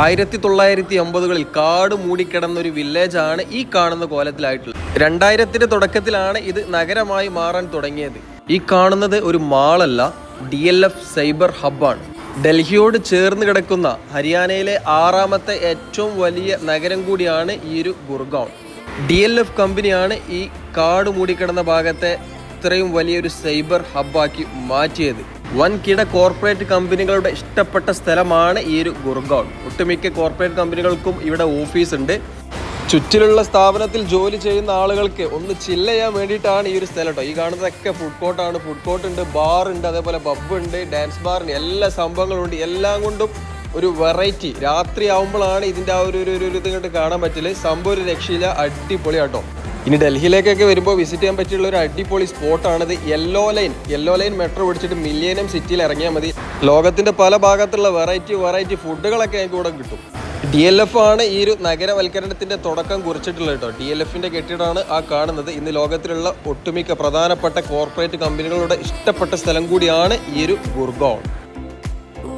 ആയിരത്തി തൊള്ളായിരത്തി അമ്പതുകളിൽ കാട് മൂടിക്കിടന്ന ഒരു വില്ലേജാണ് ഈ കാണുന്ന കോലത്തിലായിട്ടുള്ളത്. രണ്ടായിരത്തിന്റെ തുടക്കത്തിലാണ് ഇത് നഗരമായി മാറാൻ തുടങ്ങിയത്. ഈ കാണുന്നത് ഒരു മാളല്ല ഡി എൽ എഫ് സൈബർ ഹബ്ബാണ്. ഡൽഹിയോട് ചേർന്ന് കിടക്കുന്ന ഹരിയാനയിലെ ആറാമത്തെ ഏറ്റവും വലിയ നഗരം കൂടിയാണ് ഈ ഒരു ഗുർഗാവ്. ഡി എൽ എഫ് കമ്പനിയാണ് ഈ കാട് മൂടിക്കിടന്ന ഭാഗത്തെ ഇത്രയും വലിയൊരു സൈബർ ഹബ്ബാക്കി മാറ്റിയത്. വൻകിട കോർപ്പറേറ്റ് കമ്പനികളുടെ ഇഷ്ടപ്പെട്ട സ്ഥലമാണ് ഈ ഒരു ഗുർഗാവ്. ഒട്ടുമിക്ക കോർപ്പറേറ്റ് കമ്പനികൾക്കും ഇവിടെ ഓഫീസ് ഉണ്ട് ചുറ്റിലുള്ള സ്ഥാപനത്തിൽ ജോലി ചെയ്യുന്ന ആളുകൾക്ക് ഒന്ന് ചില്ല ചെയ്യാൻ വേണ്ടിയിട്ടാണ് ഈ ഒരു സ്ഥലം കേട്ടോ. ഈ കാണുന്നതൊക്കെ ഫുഡ് കോർട്ടാണ് ഫുഡ് കോർട്ട് ഉണ്ട് ബാർ ഉണ്ട് അതേപോലെ പബ് ഉണ്ട് ഡാൻസ് ഉണ്ട് എല്ലാ സംഭവങ്ങളും ഉണ്ട്. എല്ലാം കൊണ്ടും ഒരു വെറൈറ്റി രാത്രി ആവുമ്പോഴാണ് ഇതിന്റെ ആ ഒരു ഒരു ഇത് കണ്ടിട്ട് കാണാൻ പറ്റില്ല സംഭവം ഒരു രക്ഷയില്ല. അടിപൊളി കേട്ടോ ഇനി ഡൽഹിയിലേക്കൊക്കെ വരുമ്പോൾ വിസിറ്റ് ചെയ്യാൻ പറ്റിയുള്ള ഒരു അടിപൊളി സ്പോട്ടാണിത് yellow line yellow line metro പിടിച്ചിട്ട് മില്ലേനിയം സിറ്റിയിൽ ഇറങ്ങിയാൽ മതി. ലോകത്തിന്റെ പല ഭാഗത്തുള്ള വെറൈറ്റി വെറൈറ്റി ഫുഡുകളൊക്കെ ഞങ്ങൾക്ക് ഇവിടെ കിട്ടും. ഡി എൽ എഫ് ആണ് ഈ ഒരു നഗരവൽക്കരണത്തിന്റെ തുടക്കം കുറിച്ചിട്ടുള്ളത് കേട്ടോ ഡി എൽ എഫിന്റെ കെട്ടിടമാണ് ആ കാണുന്നത്. ഇന്ന് ലോകത്തിലുള്ള ഒട്ടുമിക്ക പ്രധാനപ്പെട്ട കോർപ്പറേറ്റ് കമ്പനികളുടെ ഇഷ്ടപ്പെട്ട സ്ഥലം കൂടിയാണ് ഈ ഒരു ഗുർഗോൺ